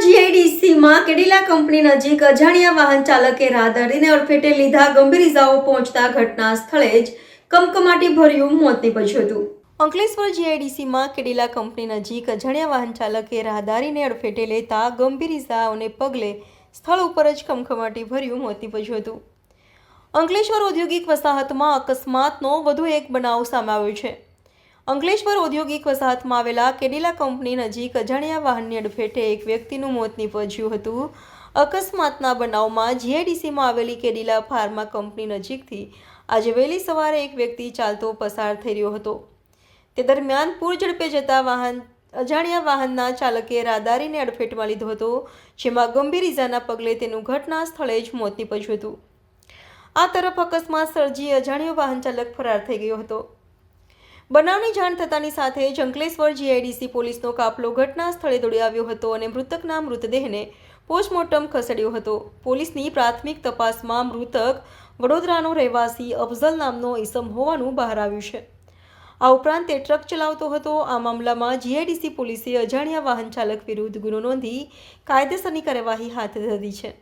જીઆઈડીસીમાં Cadila company નજીક અજાણ્યા વાહન ચાલકે રાહદારીને અડફેટે લીધા ગંભીર ઇજાઓ પહોંચતા ઘટના સ્થળે જ કમકમાટી ભર્યું મોત નીપજ્યું હતું. અંકલેશ્વર જીઆઈડીસીમાં કેડિલા કંપની નજીક અજાણ્યા વાહન ચાલકે રાહદારીને અડફેટે લેતા ગંભીર ઇજાઓને પગલે સ્થળ ઉપર જ કમકમાટી ભર્યું મોત નીપજ્યું હતું. અંકલેશ્વર ઔદ્યોગિક વસાહતમાં અકસ્માતનો વધુ એક બનાવ સામે આવ્યો છે. અંકલેશ્વર ઔદ્યોગિક વસાહતમાં આવેલા કેડિલા કંપની નજીક અજાણ્યા વાહનની અડફેટે એક વ્યક્તિનું મોત નીપજ્યું હતું. અકસ્માતના બનાવમાં જીઆઈડીસીમાં આવેલી કેડિલા ફાર્મા કંપની નજીકથી આજે વહેલી સવારે એક વ્યક્તિ ચાલતો પસાર થઈ રહ્યો હતો. તે દરમિયાન પૂર ઝડપે જતા વાહન, અજાણ્યા વાહનના ચાલકે રાદારીને અડફેટમાં લીધો હતો, જેમાં ગંભીર ઇજાના પગલે તેનું ઘટના સ્થળે જ મોત નીપજ્યું હતું. આ તરફ અકસ્માત સર્જી અજાણ્યો વાહન ચાલક ફરાર થઈ ગયો હતો. બનાવની જાણ થતાની સાથે જંકલેશ્વર જીઆઈડીસી પોલીસનો કાફલો ઘટના સ્થળે દોડી આવ્યો હતો અને મૃતકના મૃતદેહને પોસ્ટમોર્ટમ ખસેડ્યો હતો. પોલીસની પ્રાથમિક તપાસમાં મૃતક વડોદરાનો રહેવાસી અફઝલ નામનો ઈસમ હોવાનું બહાર આવ્યું છે. આ ઉપરાંત તે ટ્રક ચલાવતો હતો. આ મામલામાં જીઆઈડીસી પોલીસે અજાણ્યા વાહન ચાલક વિરુદ્ધ ગુનો નોંધી કાયદેસરની કાર્યવાહી હાથ ધરી છે.